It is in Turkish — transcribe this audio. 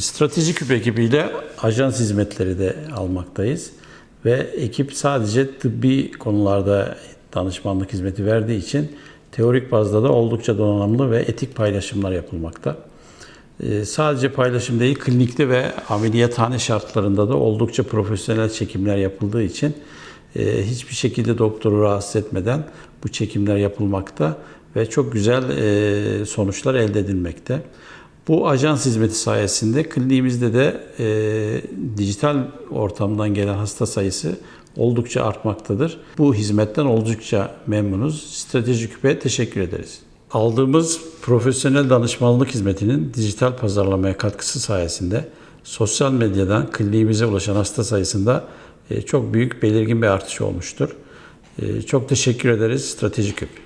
Strateji küp ekibiyle ajans hizmetleri de almaktayız. Ve ekip sadece tıbbi konularda danışmanlık hizmeti verdiği için teorik bazda da oldukça donanımlı ve etik paylaşımlar yapılmakta. Ee, Sadece paylaşım değil, klinikte ve ameliyathane şartlarında da oldukça profesyonel çekimler yapıldığı için e, hiçbir şekilde doktoru rahatsız etmeden bu çekimler yapılmakta ve çok güzel e, sonuçlar elde edilmekte. Bu ajans hizmeti sayesinde kliniğimizde de e, dijital ortamdan gelen hasta sayısı oldukça artmaktadır. Bu hizmetten oldukça memnunuz. Strateji Küp'e teşekkür ederiz. Aldığımız profesyonel danışmanlık hizmetinin dijital pazarlamaya katkısı sayesinde sosyal medyadan kliniğimize ulaşan hasta sayısında e, çok büyük belirgin bir artış olmuştur. E, Çok teşekkür ederiz Strateji Küp.